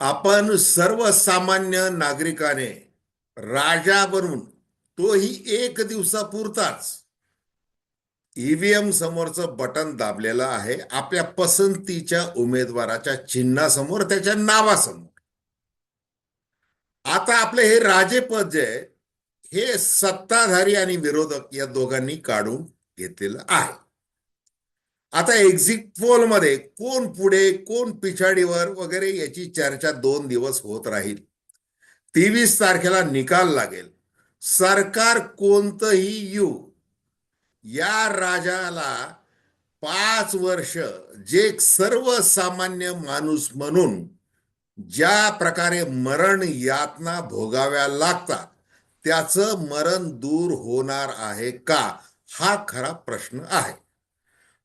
आपण सर्वसामान्य नागरिकाने राजा बनून तोही एक दिवसापुरताच ईव्हीएम समोरचं बटन दाबलेलं आहे. आपल्या पसंतीच्या उमेदवाराच्या चिन्हासमोर त्याच्या नावासमोर. आता आपले हे राजेपद जे हे सत्ताधारी आणि विरोधक या दोघांनी काढून घेतलेलं आहे. आता एक्झिट पोलमध्ये कोण पुढे कोण पिछाडीवर वगैरे याची चर्चा दोन दिवस होत राहील. तेवीस तारखेला निकाल लागेल. सरकार कोणतंही येऊ या राजाला पाच वर्ष जे सर्वसामान्य माणूस म्हणून ज्या प्रकारे मरण यातना भोगाव्या लागतात त्याचं मरण दूर होणार आहे का? हा खरा प्रश्न आहे.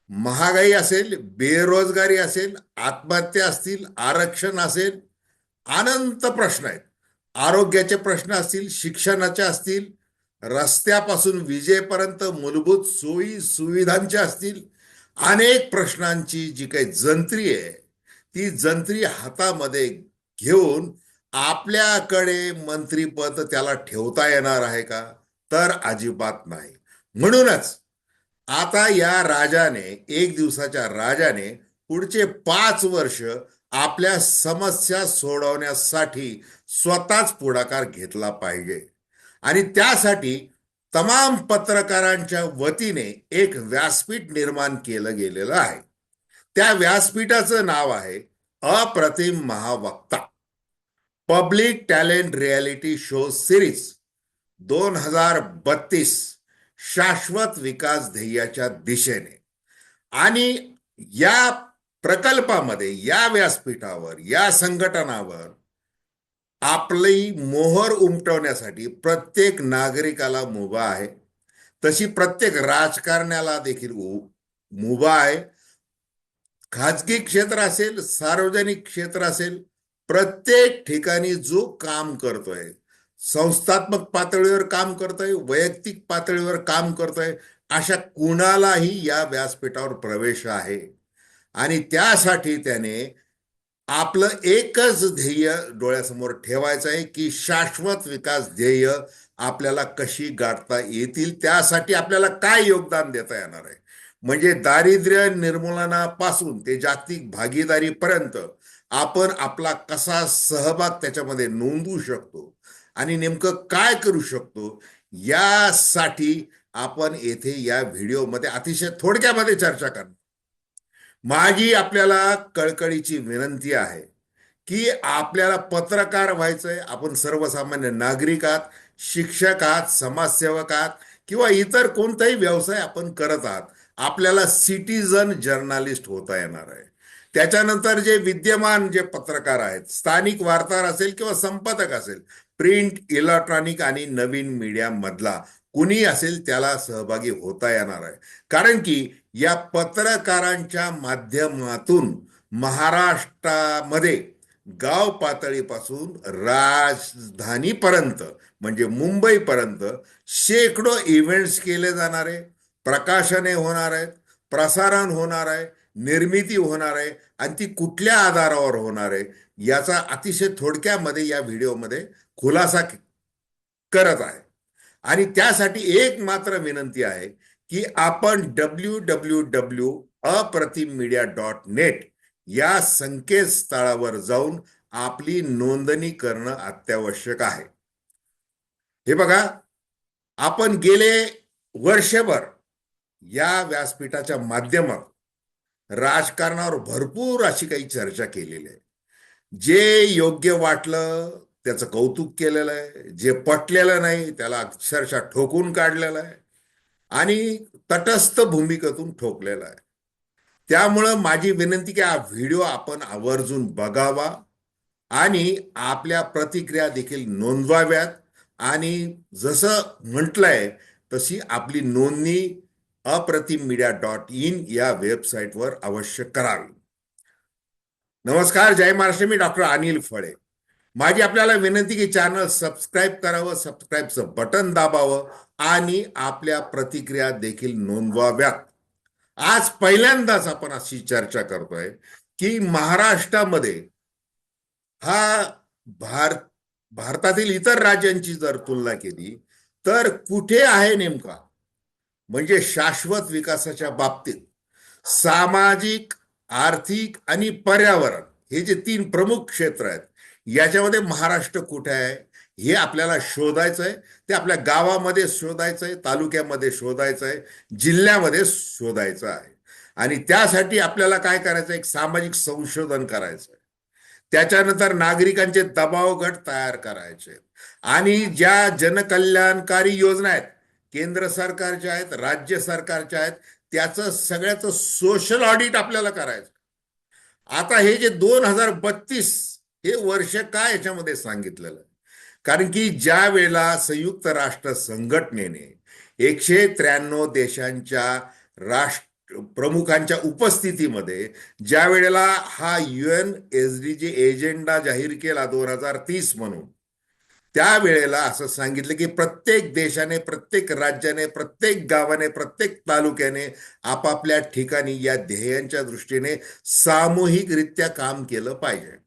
महागाई असेल बेरोजगारी असेल आत्महत्या असतील आरक्षण असेल अनंत प्रश्न आहेत. आरोग्याचे प्रश्न असतील शिक्षणाचे असतील रस्त्यापासून विजेपर्यंत मूलभूत सोयी सुविधांच्या असतील अनेक प्रश्नांची जी काही जंत्री आहे ती जंत्री हातामध्ये घेऊन आपल्याकडे मंत्रीपद त्याला ठेवता येणार आहे का? तर अजिबात नाही. म्हणूनच आता या राजाने एक दिवसाच्या राजाने पुढचे पाच वर्ष आपल्या समस्या सोडवण्यासाठी स्वतःच पुढाकार घेतला पाहिजे. आणि त्यासाठी तमाम पत्रकारांच्या वतीने एक व्यासपीठ निर्माण केलं गेलेलं आहे. त्या व्यासपीठाचं नाव आहे अप्रतिम Mahavakta. Public talent reality show series दोन हजार बत्तीस. शाश्वत विकास ध्येयाच्या दिशेने. आणि या प्रकल्पामध्ये या व्यासपीठावर या संघटनावर आपली मोहर उमटवण्यासाठी प्रत्येक नागरिकाला मुभा आहे. तशी प्रत्येक राजकारण्याला देखील मुभा आहे. खाजगी क्षेत्र असेल सार्वजनिक क्षेत्र असेल प्रत्येक ठिकाणी जो काम करतोय संस्थात्मक पातळीवर काम करतोय वैयक्तिक पातळीवर काम करतोय अशा कुणालाही या व्यासपीठावर प्रवेश आहे. आणि त्यासाठी त्याने आपलं एकच ध्येय डोळ्यासमोर ठेवायचं आहे की शाश्वत विकास ध्येय आपल्याला कशी गाठता येतील त्यासाठी आपल्याला काय योगदान देता येणार आहे? म्हणजे दारिद्र्य निर्मूलनापासून ते जागतिक भागीदारीपर्यंत आपण आपला कसा सहभाग त्याच्यामध्ये नोंदवू शकतो आणि नेमकं काय करू शकतो यासाठी आपण येथे या व्हिडिओमध्ये अतिशय थोडक्यामध्ये चर्चा करणार. माझी आपल्याला कळकळीची विनंती आहे की आपल्याला पत्रकार व्हायचंय आपण सर्वसामान्य नागरिक आहात शिक्षक आहात समाजसेवक आहात किंवा इतर कोणताही व्यवसाय आपण करत आहात आपल्याला सिटीजन जर्नालिस्ट होता येणार आहे. त्याच्यानंतर जे विद्यमान जे पत्रकार आहेत स्थानिक वार्ताहर असेल किंवा संपादक असेल प्रिंट इलेक्ट्रॉनिक आणि नवीन मीडिया मधला कुणी असेल त्याला सहभागी होता येणार आहे. कारण की या पत्रकारांच्या माध्यमातून महाराष्ट्रामध्ये गाव पातळीपासून राजधानीपर्यंत म्हणजे मुंबईपर्यंत शेकडो इव्हेंट्स केले जाणार आहे. प्रकाशने होणार आहेत प्रसारण होणार आहे निर्मिती होणार आहे. आणि ती कुठल्या आधारावर होणार आहे याचा अतिशय थोडक्यामध्ये या व्हिडिओमध्ये खुलासा करत आहे. आणि त्यासाठी एक मात्र विनंती आहे की आपण W W W Apratim media dot net या संकेतस्थळावर जाऊन आपली नोंदणी करणं अत्यावश्यक आहे. हे बघा आपण गेले वर्षभर या व्यासपीठाच्या माध्यमात राजकारणावर भरपूर अशी काही चर्चा केलेली आहे. जे योग्य वाटलं त्याचं कौतुक केलेलं आहे. जे पटलेलं नाही त्याला अक्षरशः ठोकून काढलेलं आहे. आणि तटस्थ भूमिकेतून ठोकलेलं आहे. त्यामुळं माझी विनंती की हा व्हिडिओ आपण आवर्जून बघावा आणि आपल्या प्रतिक्रिया देखील नोंदवाव्यात. आणि जसं म्हटलंय तशी आपली नोंदणी अप्रतिम मीडिया डॉट इन या वेबसाईटवर अवश्य करावी. नमस्कार जय महाराष्ट्र. मी डॉक्टर अनिल फळे. माझी आपल्याला विनंती की चॅनल सबस्क्राईब करावं सबस्क्राईबचं बटन दाबावं आणि आपल्या प्रतिक्रिया देखील नोंदवाव्यात. आज पहिल्यांदाच आपण अशी चर्चा करतोय की महाराष्ट्रामध्ये हा भारत भारतातील इतर राज्यांची जर तुलना केली तर कुठे आहे नेमका? म्हणजे शाश्वत विकासाच्या बाबतीत सामाजिक आर्थिक आणि पर्यावरण हे जे तीन प्रमुख क्षेत्र आहेत याच्यामध्ये महाराष्ट्र कुठे आहे? हे आपल्याला शोधायचं आहे ते आपल्या गावामध्ये शोधायचं आहे तालुक्यामध्ये शोधायचं आहे जिल्ह्यामध्ये शोधायचं आहे. आणि त्यासाठी आपल्याला काय करायचं? एक सामाजिक संशोधन करायचं आहे त्याच्यानंतर नागरिकांचे दबाव गट तयार करायचे. आणि ज्या जनकल्याणकारी योजना आहेत केंद्र सरकारच्या आहेत राज्य सरकारच्या आहेत त्याचं सगळ्याचं सोशल ऑडिट आपल्याला करायचं. आता हे जे दोन हजार बत्तीस हे वर्ष काय याच्यामध्ये सांगितलेलं? कारण की ज्या वेळेला संयुक्त राष्ट्र संघटनेने एकशे त्र्याण्णव देशांच्या राष्ट्र प्रमुखांच्या उपस्थितीमध्ये ज्या वेळेला हा UN S D G agenda जाहीर केला दोन हजार तीस म्हणून त्यावेळेला असं सांगितलं की प्रत्येक देशाने प्रत्येक राज्याने प्रत्येक गावाने प्रत्येक तालुक्याने आपापल्या ठिकाणी या ध्येयांच्या दृष्टीने सामूहिकरित्या काम केलं पाहिजे.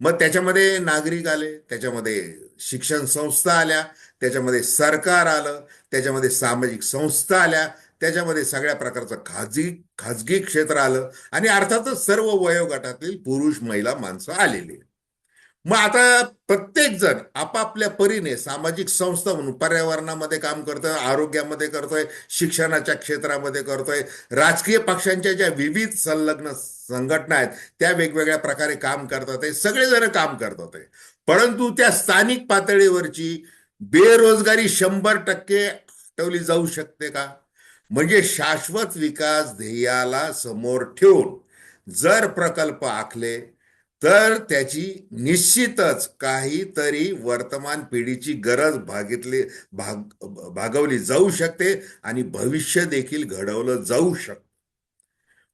मग त्याच्यामध्ये नागरिक आले त्याच्यामध्ये शिक्षण संस्था आल्या त्याच्यामध्ये सरकार आलं त्याच्यामध्ये सामाजिक संस्था आल्या त्याच्यामध्ये सगळ्या प्रकारचं खाजगी खाजगी क्षेत्र आलं आणि अर्थातच सर्व वयोगटातील पुरुष महिला माणसं आलेली. मग आता प्रत्येक जण आपापल्या परीने सामाजिक संस्था म्हणून पर्यावरणामध्ये काम करतोय आरोग्यामध्ये करतोय शिक्षणाच्या क्षेत्रामध्ये करतोय राजकीय पक्षांच्या ज्या विविध संलग्न संघटना आहेत त्या वेगवेगळ्या प्रकारे काम करतात आहे सगळेजण काम करतात आहे परंतु त्या स्थानिक पातळीवरची बेरोजगारी शंभर टक्के हटवली जाऊ शकते का? म्हणजे शाश्वत विकास ध्येयाला समोर ठेवून जर प्रकल्प आखले तर त्याची निश्चितच काहीतरी वर्तमान पिढीची गरज भागितली भाग भागवली जाऊ शकते आणि भविष्य देखील घडवलं जाऊ शकत.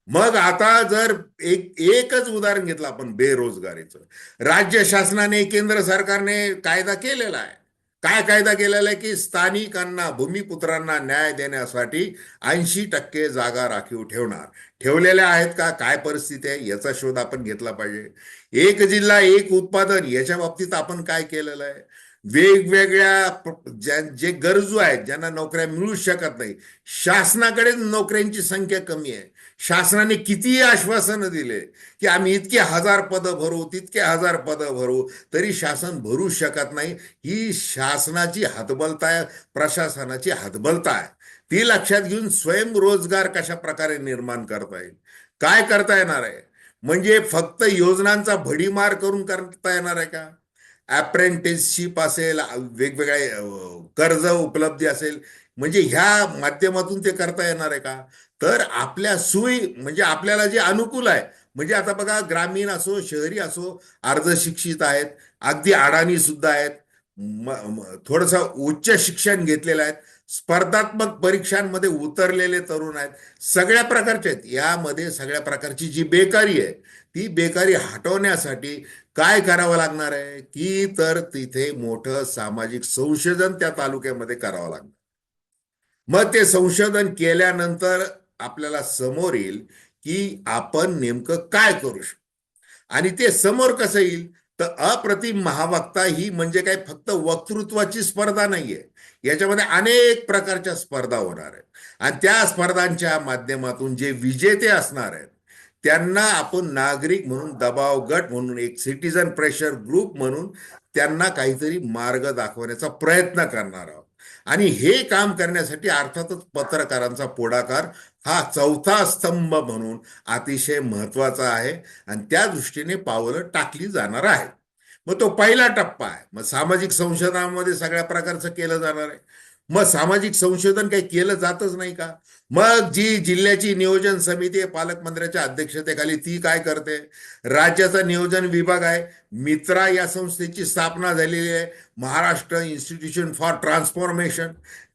मग आता जर एक एकच उदाहरण घेतलं आपण बेरोजगारीचं. राज्य शासनाने केंद्र सरकारने कायदा केलेला आहे. काय कायदा केलेला आहे की स्थानिकांना भूमिपुत्रांना न्याय देण्यासाठी ऐंशी टक्के जागा राखीव ठेवणार. ठेवलेल्या आहेत का? काय परिस्थिती आहे? याचा शोध आपण घेतला पाहिजे. एक जिल्हा एक उत्पादन याच्या बाबतीत आपण काय केलेलं आहे? वेगवेगळ्या ज्या जे गरजू आहेत ज्यांना नोकऱ्या मिळू शकत नाही शासनाकडे नोकऱ्यांची संख्या कमी आहे. शासनाने कितीही आश्वासनं दिले की आम्ही इतके हजार पदं भरू तितके हजार पदं भरू तरी शासन भरू शकत नाही. ही शासनाची हतबलता आहे प्रशासनाची हतबलता आहे. ती लक्षात घेऊन स्वयंरोजगार कशा प्रकारे निर्माण करता येईल? काय करता येणार आहे? म्हणजे फक्त योजनांचा भडीमार करून करता येणार आहे का? अप्रेंटिसशिप असेल वेगवेगळे कर्ज उपलब्धी असेल म्हणजे ह्या माध्यमातून ते करता येणार आहे का? तर आपल्या सोयी म्हणजे आपल्याला जे अनुकूल आहे म्हणजे आता बघा ग्रामीण असो शहरी असो अर्धशिक्षित आहेत अगदी अडाणी सुद्धा आहेत थोडस उच्च शिक्षण घेतलेलं आहेत स्पर्धात्मक परीक्षांमध्ये उतरलेले तरुण आहेत सगळ्या प्रकारचे आहेत. यामध्ये सगळ्या प्रकारची जी बेकारी आहे ती बेकारी हटवण्यासाठी काय करावं लागणार आहे? की तर तिथे मोठं सामाजिक संशोधन त्या तालुक्यामध्ये करावं लागणार. मग ते संशोधन केल्यानंतर आपल्याला समोर येईल की आपण नेमकं काय करू शकतो. आणि ते समोर कसं येईल? तर अप्रतिम महावक्ता ही म्हणजे काय? फक्त वक्तृत्वाची स्पर्धा नाहीये. याच्यामध्ये अनेक प्रकारच्या स्पर्धा होणार आहेत. आणि त्या स्पर्धांच्या माध्यमातून जे विजेते असणार आहेत त्यांना आपण नागरिक म्हणून दबाव गट म्हणून एक सिटीजन प्रेशर ग्रुप म्हणून त्यांना काहीतरी मार्ग दाखवण्याचा प्रयत्न करणार आहोत. आणि हे काम करण्यासाठी अर्थातच पत्रकारांचा पुढाकार हा चौथा स्तंभ म्हणून अतिशय महत्त्वाचा आहे. आणि त्या दृष्टीने पावलं टाकली जाणार आहेत. मग तो पहिला टप्पा आहे. मग सामाजिक संशोधनामध्ये सगळ्या प्रकारचं केलं जाणार आहे. मग सामाजिक संशोधन काही केलं जातच नाही का? मग जी जिल्ह्याची नियोजन समिती आहे पालकमंत्र्याच्या अध्यक्षतेखाली ती काय करते? राज्याचा नियोजन विभाग आहे. मित्रा या संस्थेची स्थापना झालेली आहे. महाराष्ट्र इन्स्टिट्यूशन फॉर ट्रान्सफॉर्मेशन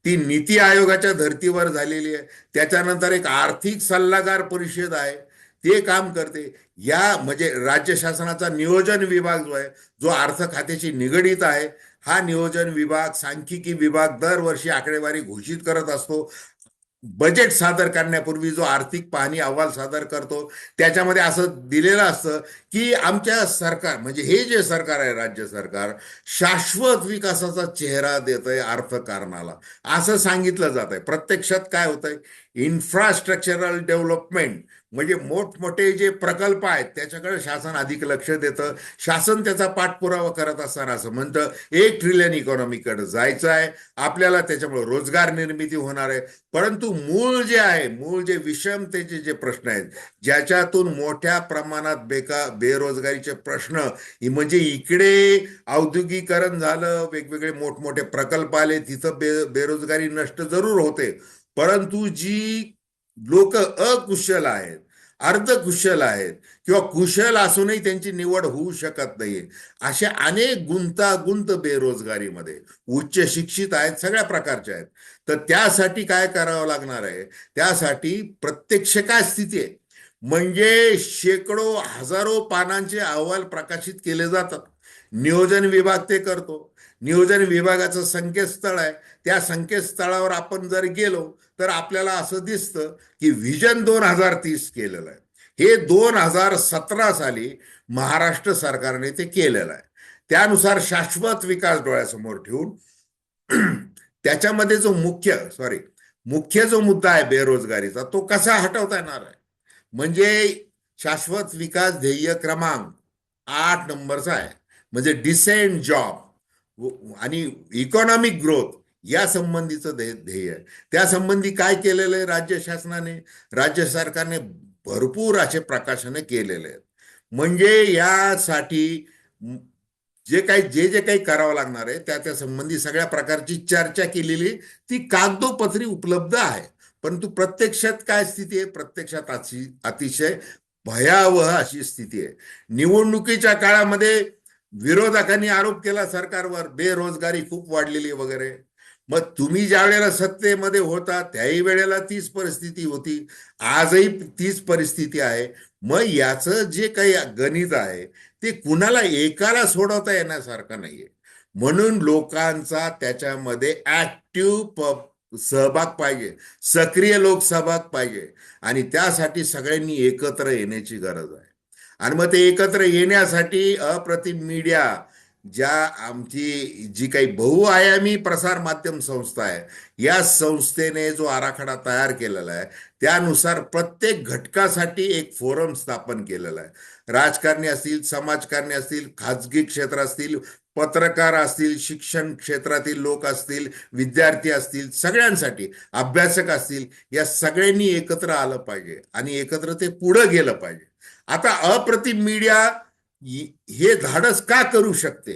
ती नीती आयोगाच्या धर्तीवर झालेली आहे. त्याच्यानंतर एक आर्थिक सल्लागार परिषद आहे. ते काम करते. या म्हणजे राज्य शासनाचा नियोजन विभाग जो आहे जो अर्थ खात्याशी निगडीत आहे हा नियोजन विभाग सांख्यिकी विभाग दरवर्षी आकडेवारी घोषित करत असतो. बजेट सादर करण्यापूर्वी जो आर्थिक पाहणी अहवाल सादर करतो त्याच्यामध्ये असं दिलेलं असतं की आमच्या सरकार म्हणजे हे जे सरकार आहे राज्य सरकार शाश्वत विकासाचा चेहरा देत आहे अर्थकारणाला. असं सांगितलं जात आहे प्रत्यक्षात काय होत आहे इन्फ्रास्ट्रक्चरल डेव्हलपमेंट म्हणजे मोठमोठे जे प्रकल्प आहेत त्याच्याकडे शासन अधिक लक्ष देतं. शासन त्याचा पाठपुरावा करत असताना असं म्हणतं एक ट्रिलियन इकॉनॉमीकडे जायचं आहे. आपल्याला त्याच्यामुळे रोजगार निर्मिती होणार आहे. परंतु मूळ जे आहे मूळ जे विषमतेचे जे प्रश्न आहेत ज्याच्यातून मोठ्या प्रमाणात बेका बेरोजगारीचे प्रश्न म्हणजे इकडे औद्योगिकरण झालं वेगवेगळे मोठमोठे प्रकल्प आले तिथं बे बेरोजगारी नष्ट जरूर होते. परंतु जी लोक अकुशल आहेत अर्धकुशल आहेत किंवा कुशल असूनही त्यांची निवड होऊ शकत नाहीये. अशा अनेक गुंतागुंत बेरोजगारीमध्ये उच्च शिक्षित आहेत सगळ्या प्रकारचे आहेत. तर त्यासाठी काय करावं लागणार आहे? त्यासाठी प्रत्यक्ष काय स्थिती आहे? म्हणजे शेकडो हजारो पानांचे अहवाल प्रकाशित केले जातात. नियोजन विभाग ते करतो. नियोजन विभागाचं संकेतस्थळ आहे. त्या संकेतस्थळावर आपण जर गेलो तर आपल्याला असं दिसतं की व्हिजन दोन हजार तीस केलेलं आहे. हे दोन हजार सतरा साली महाराष्ट्र सरकारने ते केलेलं आहे. त्यानुसार शाश्वत विकास डोळ्यासमोर ठेवून त्याच्यामध्ये जो मुख्य सॉरी मुख्य जो मुद्दा आहे बेरोजगारीचा तो कसा हटवता येणार आहे? म्हणजे शाश्वत विकास ध्येय क्रमांक आठ नंबरचा आहे. म्हणजे डिसेंट जॉब आणि इकॉनॉमिक ग्रोथ या संबंधीचं ध्येय ध्येय आहे. त्या संबंधी काय केलेलं आहे राज्य शासनाने? राज्य सरकारने भरपूर असे प्रकाशने केलेले आहेत. म्हणजे यासाठी जे काही जे जे काही करावं लागणार आहे त्या त्या संबंधी सगळ्या प्रकारची चर्चा केलेली ती कागदोपत्री उपलब्ध आहे. परंतु प्रत्यक्षात काय स्थिती आहे? प्रत्यक्षात अशी अतिशय भयावह अशी स्थिती आहे. निवडणुकीच्या काळामध्ये विरोधकांनी आरोप केला सरकारवर बेरोजगारी खूप वाढलेली वगैरे. मग तुम्ही ज्या वेळेला सत्तेमध्ये होता त्याही वेळेला तीच परिस्थिती होती. आजही तीच परिस्थिती आहे. मग याचं जे काही गणित आहे ते कुणाला एकाला सोडवता येण्यासारखं नाहीये. म्हणून लोकांचा त्याच्यामध्ये ऍक्टिव्ह सहभाग पाहिजे. सक्रिय लोक सहभाग पाहिजे. आणि त्यासाठी सगळ्यांनी एकत्र येण्याची गरज आहे. आणि मग ते एकत्र येण्यासाठी अप्रतिम मीडिया ज्या आमची जी काही बहुआयामी प्रसार माध्यम संस्था आहे या संस्थेने जो आराखडा तयार केलेला आहे त्यानुसार प्रत्येक घटकासाठी एक फोरम स्थापन केलेला आहे. राजकारणी असतील समाजकारणी असतील खाजगी क्षेत्र असतील पत्रकार असतील शिक्षण क्षेत्रातील लोक असतील विद्यार्थी असतील सगळ्यांसाठी अभ्यासक असतील या सगळ्यांनी एकत्र आलं पाहिजे आणि एकत्र ते पुढं गेलं पाहिजे. आता अप्रतिम मीडिया हे धाडस का करू शकते?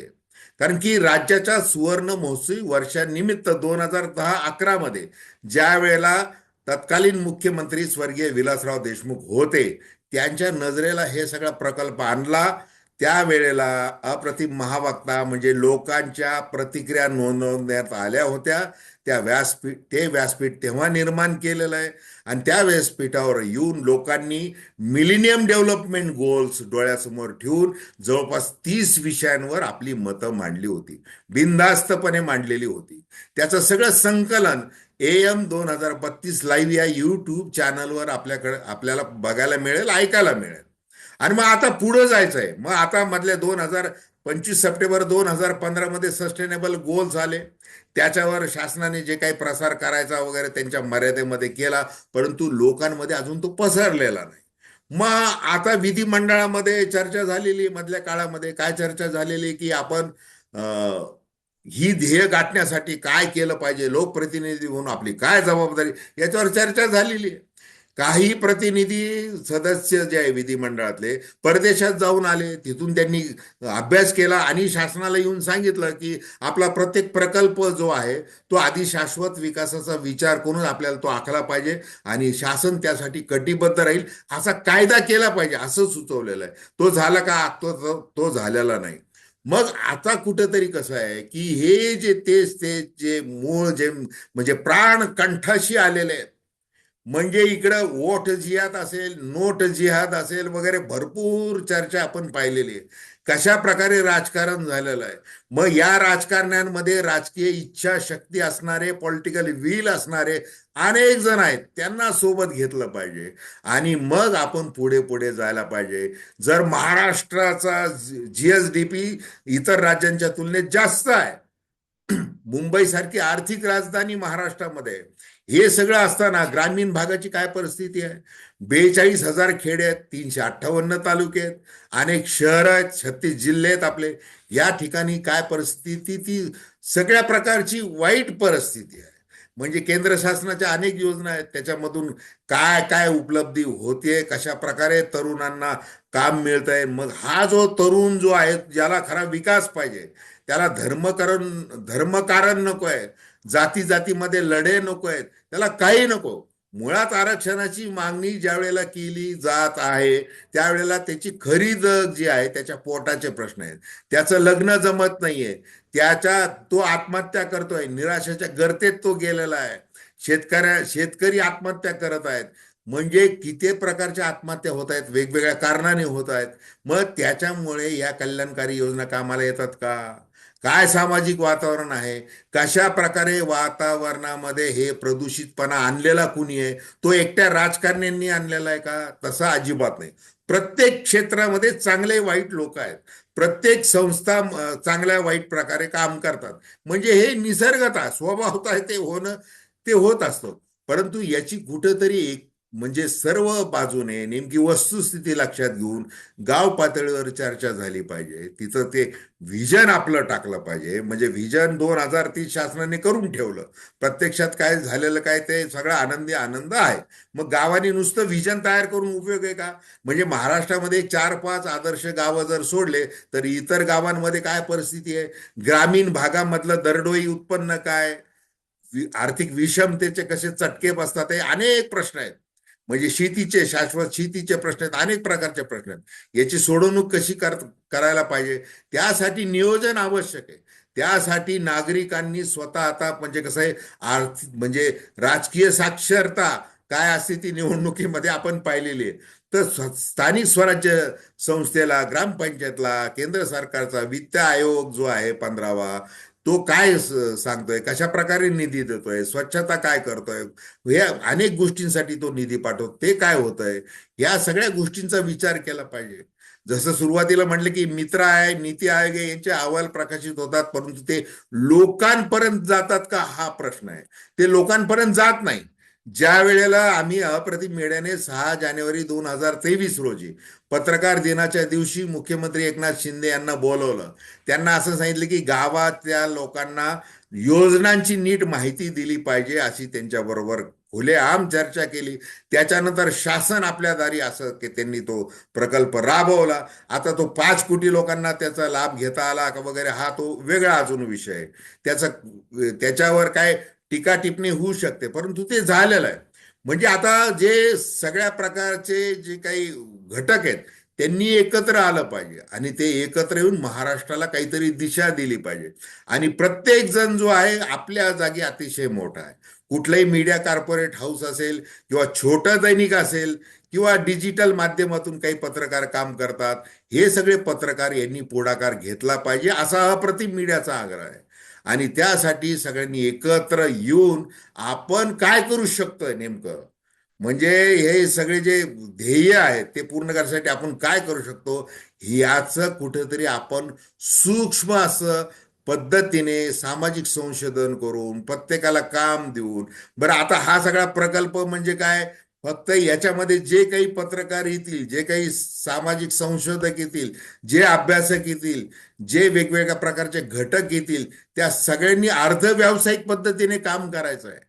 कारण की राज्याच्या सुवर्ण महोत्सवी वर्षानिमित्त दोन हजार दहा अकरा मध्ये ज्या वेळेला तत्कालीन मुख्यमंत्री स्वर्गीय विलासराव देशमुख होते त्यांच्या नजरेला हे सगळा प्रकल्प आणला. त्यावेळेला अप्रतिम महावक्ता म्हणजे लोकांच्या प्रतिक्रिया नोंदवण्यात आल्या होत्या. त्या व्यासपीठ ते व्यासपीठ तेव्हा निर्माण केलेलं आहे. आणि त्या व्यासपीठावर येऊन लोकांनी मिलिनियम डेव्हलपमेंट गोल्स डोळ्यासमोर ठेवून जवळपास तीस विषयांवर आपली मतं मांडली होती. बिनधास्तपणे मांडलेली होती. त्याचं सगळं संकलन ए एम दोन हजार बत्तीस लाईव्ह या यूट्यूब चॅनलवर आपल्याकडे आपल्याला बघायला मिळेल ऐकायला मिळेल. आणि मग आता पुढं जायचंय. मग आता मधल्या दोन हजार पंचवीस सप्टेंबर दोन हजार पंधरा मध्ये सस्टेनेबल गोल झाले. त्याच्यावर शासनाने जे काही प्रसार करायचा वगैरे त्यांच्या मर्यादेमध्ये केला परंतु लोकांमध्ये अजून तो पसरलेला नाही. मग आता विधिमंडळामध्ये चर्चा झालेली मधल्या काळामध्ये. काय चर्चा झालेली की आपण ही ध्येय गाठण्यासाठी काय केलं पाहिजे लोकप्रतिनिधी म्हणून आपली काय जबाबदारी याच्यावर चर्चा झालेली आहे. काही प्रतिनिधी सदस्य जे आहे विधिमंडळातले परदेशात जाऊन आले तिथून त्यांनी अभ्यास केला आणि शासनाला येऊन सांगितलं की आपला प्रत्येक प्रकल्प जो आहे तो आधी शाश्वत विकासाचा विचार करून आपल्याला तो आखला पाहिजे आणि शासन त्यासाठी कटिबद्ध राहील असा कायदा केला पाहिजे असं सुचवलेलं आहे. तो झाला का? तो तो- झालेला नाही. मग आता कुठंतरी कसं आहे की हे जे तेच ते जे मूळ जे म्हणजे प्राण कंठाशी आलेले आहेत म्हणजे इकडं वोट जिहाद असेल नोट जिहाद असेल वगैरे भरपूर चर्चा आपण पाहिलेली आहे. कशा प्रकारे राजकारण झालेलं आहे? मग या राजकारण्यांमध्ये राजकीय इच्छाशक्ती असणारे पॉलिटिकल व्हील असणारे अनेक जण आहेत त्यांना सोबत घेतलं पाहिजे. आणि मग आपण पुढे पुढे जायला पाहिजे. जर महाराष्ट्राचा जीएसडीपी इतर राज्यांच्या तुलनेत जास्त आहे मुंबईसारखी आर्थिक राजधानी महाराष्ट्रामध्ये हे सगळं असताना ग्रामीण भागाची काय परिस्थिती आहे? बेचाळीस हजार खेडे आहेत तीनशे अठ्ठावन्न तालुके आहेत अनेक शहर आहेत छत्तीस जिल्हे आहेत आपले. या ठिकाणी काय परिस्थिती? ती सगळ्या प्रकारची वाईट परिस्थिती आहे. म्हणजे केंद्र शासनाच्या अनेक योजना आहेत त्याच्यामधून काय काय उपलब्धी होते कशा प्रकारे तरुणांना काम मिळत आहे मग हा जो तरुण जो आहे ज्याला खरा विकास पाहिजे त्याला धर्मकरण धर्मकारण नको आहे. जाती जातीमध्ये लढे नको आहेत. त्याला काही नको. मुळात आरक्षणाची मागणी ज्या वेळेला केली जात आहे त्यावेळेला त्याची खरी जग जी आहे त्याच्या पोटाचे प्रश्न आहेत. त्याचं लग्न जमत नाहीये. त्याच्या तो आत्महत्या करतोय. निराशेच्या गर्तेत तो गेलेला आहे. शेतकऱ्या शेतकरी आत्महत्या करत आहेत. म्हणजे किती प्रकारच्या आत्महत्या होत आहेत वेगवेगळ्या कारणाने होत आहेत. मग त्याच्यामुळे या कल्याणकारी योजना कामाला येतात का? काय सामाजिक वातावरण आहे? कशा प्रकारे वातावरणामध्ये हे प्रदूषितपणा आणलेला कुणी आहे? तो एकट्या राजकारण्यांनी आणलेला आहे का? तसा अजिबात नाही. प्रत्येक क्षेत्रामध्ये चांगले वाईट लोक आहेत. प्रत्येक संस्था चांगल्या वाईट प्रकारे काम करतात. म्हणजे हे निसर्गता स्वभावता ते होणं ते होत असतं. परंतु याची कुठंतरी एक म्हणजे सर्व बाजूने नेमकी वस्तुस्थिती लक्षात घेऊन गाव पातळीवर चर्चा झाली पाहिजे. तिथं ते व्हिजन आपलं टाकलं पाहिजे. म्हणजे व्हिजन दोन हजार तीस शासनाने करून ठेवलं. प्रत्यक्षात काय झालेलं काय ते सगळा आनंदी आनंद आहे. मग गावाने नुसतं व्हिजन तयार करून उपयोग आहे का? म्हणजे महाराष्ट्रामध्ये चार पाच आदर्श गावं जर सोडले तर इतर गावांमध्ये काय परिस्थिती आहे? ग्रामीण भागामधलं दरडोई उत्पन्न काय? आर्थिक विषमतेचे कसे चटके बसतात हे अनेक प्रश्न आहेत. म्हणजे शेतीचे शाश्वत शेतीचे प्रश्न आहेत अनेक प्रकारचे प्रश्न आहेत. याची सोडवणूक कशी कर करायला पाहिजे? त्यासाठी नियोजन आवश्यक आहे. त्यासाठी नागरिकांनी स्वतः आता म्हणजे कसं आहे आर्थिक म्हणजे राजकीय साक्षरता काय असते ती निवडणुकीमध्ये आपण पाहिलेली आहे. तर स्थानिक स्वराज्य संस्थेला ग्रामपंचायतला केंद्र सरकारचा वित्त आयोग जो आहे पंधरावा तो काय सांगतोय? कशा प्रकारे निधी देतोय? स्वच्छता काय करतोय? या अनेक गोष्टींसाठी तो निधी पाठवतो ते काय होतंय? या सगळ्या गोष्टींचा विचार केला पाहिजे. जसं सुरुवातीला म्हटलं की मित्र आहे नीती आयोग आहे यांचे अहवाल प्रकाशित होतात परंतु ते लोकांपर्यंत जातात का? हा प्रश्न आहे. ते लोकांपर्यंत जात नाही. ज्या वेळेला आम्ही अप्रतिम मेड्याने सहा जानेवारी दोन हजार तेवीस रोजी पत्रकार दिनाच्या दिवशी मुख्यमंत्री एकनाथ शिंदे यांना बोलवलं त्यांना असं सांगितलं की गावातल्या लोकांना योजनांची नीट माहिती दिली पाहिजे अशी त्यांच्याबरोबर खुलेआम चर्चा केली. त्याच्यानंतर शासन आपल्या दारी असं की त्यांनी तो प्रकल्प राबवला. आता तो पाच कोटी लोकांना त्याचा लाभ घेता आला का वगैरे हा तो वेगळा अजून विषय आहे. त्याचा त्याच्यावर काय टीका टिप्पणी होऊ शकते. परंतु ते झालेलं आहे. म्हणजे आता जे सगळ्या प्रकारचे जे काही घटक आहेत त्यांनी एकत्र आलं पाहिजे. आणि ते एकत्र येऊन महाराष्ट्राला काहीतरी दिशा दिली पाहिजे. आणि प्रत्येक जण जो आहे आपल्या जागी अतिशय मोठा आहे. कुठलाही मीडिया कॉर्पोरेट हाऊस असेल किंवा छोटं दैनिक असेल किंवा डिजिटल माध्यमातून काही पत्रकार काम करतात हे सगळे पत्रकार यांनी पुढाकार घेतला पाहिजे असा अप्रतिम मीडियाचा आग्रह आहे. आणि त्यासाठी सगळ्यांनी एकत्र येऊन आपण काय करू शकतोय नेमकं? म्हणजे हे सगळे जे ध्येय आहेत ते पूर्ण करण्यासाठी आपण काय करू शकतो? याचं कुठेतरी आपण सूक्ष्म असं पद्धतीने सामाजिक संशोधन करून प्रत्येकाला काम देऊन. बरं आता हा सगळा प्रकल्प म्हणजे काय? फक्त याच्यामध्ये जे काही पत्रकार येतील जे काही सामाजिक संशोधक येतील जे अभ्यासक येतील जे वेगवेगळ्या प्रकारचे घटक येतील त्या सगळ्यांनी अर्ध व्यावसायिक पद्धतीने काम करायचं आहे.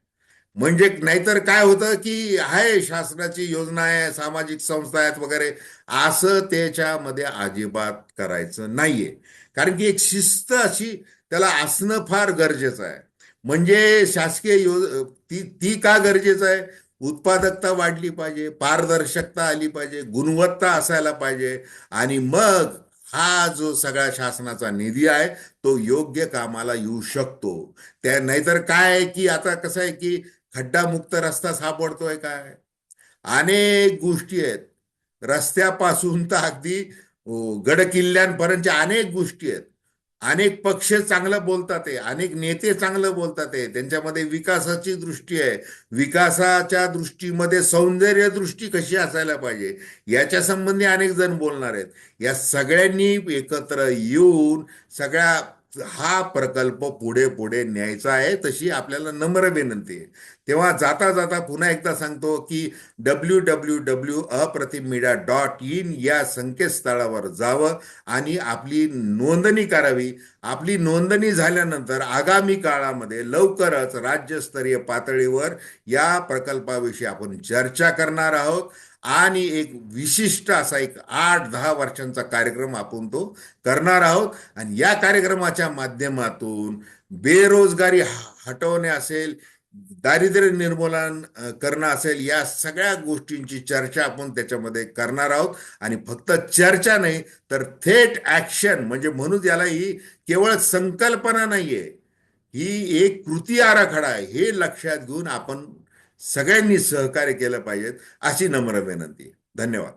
म्हणजे नाहीतर काय होतं की आहे शासनाची योजना आहे सामाजिक संस्था आहेत वगैरे असं त्याच्यामध्ये अजिबात करायचं नाहीये. कारण की एक शिस्त अशी त्याला असणं फार गरजेचं आहे. म्हणजे शासकीय योज ती ती का गरजेचं आहे? उत्पादकता वाढली पाहिजे पारदर्शकता आली पाहिजे गुणवत्ता असायला पाहिजे आणि मग हा जो सगळा शासनाचा निधी आहे तो योग्य कामाला येऊ शकतो. त्या नाहीतर काय आहे की आता कसं आहे की खड्डामुक्त रस्ता सापडतोय काय? अनेक गोष्टी आहेत. रस्त्यापासून तर अगदी गडकिल्ल्यांपर्यंतच्या अनेक गोष्टी आहेत. अनेक पक्ष चांगलं बोलतात आहे अनेक नेते चांगलं बोलतात आहे त्यांच्यामध्ये विकासाची दृष्टी आहे. विकासाच्या दृष्टीमध्ये सौंदर्य दृष्टी कशी असायला पाहिजे याच्या संबंधी अनेक जण बोलणार आहेत. या सगळ्यांनी एकत्र येऊन सगळ्या हा प्रकल्प पुढे पुढे न्यायचा आहे तशी आपल्याला नम्र विनंती आहे. तेव्हा जाता जाता पुन्हा एकदा सांगतो की W W W Apratim media dot in या संकेतस्थळावर जावं आणि आपली नोंदणी करावी. आपली नोंदणी झाल्यानंतर आगामी काळामध्ये लवकरच राज्यस्तरीय पातळीवर या प्रकल्पाविषयी आपण चर्चा करणार आहोत. आणि एक विशिष्ट असा एक आठ दहा वर्षांचा कार्यक्रम आपण तो करणार आहोत. आणि या कार्यक्रमाच्या माध्यमातून बेरोजगारी हटवणे असेल दारिद्र्य निर्मूलन करणं असेल या सगळ्या गोष्टींची चर्चा आपण त्याच्यामध्ये करणार आहोत. आणि फक्त चर्चा नाही तर थेट ऍक्शन म्हणजे म्हणून याला ही केवळ संकल्पना नाहीये. ही एक कृती आराखडा आहे. हे लक्षात घेऊन आपण सगळ्यांनी सहकार्य केलं पाहिजे अशी नम्र विनंती धन्यवाद.